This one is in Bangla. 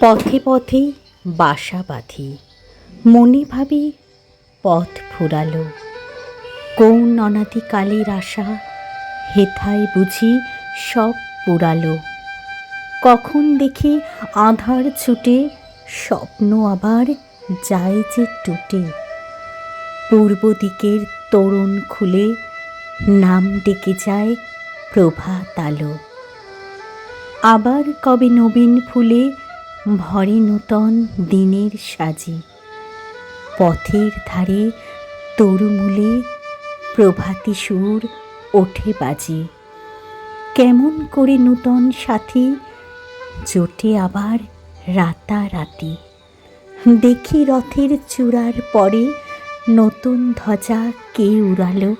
পথে পথে বাসা বাঁধি। মনে ভাবি পথ ফুরালো। কোন অনাদিকালের আশা, হেথায় বুঝি সব পুরালো। কখন দেখি আধার ছুটে, স্বপ্ন আবার যায় যে টুটে। পূর্ব দিকের তোরণ খুলে নাম ডেকে যায় প্রভাত আলো। আবার কবে নবীন ফুলে ভরে নূতন দিনের সাজি। পথের ধারে তরুমূলে প্রভাতী সুর ওঠে বাজে। কেমন করে নূতন সাথী জোটে আবার রাতারাতি। দেখি রথের চূড়ার পরে নতুন ধ্বজা কে উড়ালো।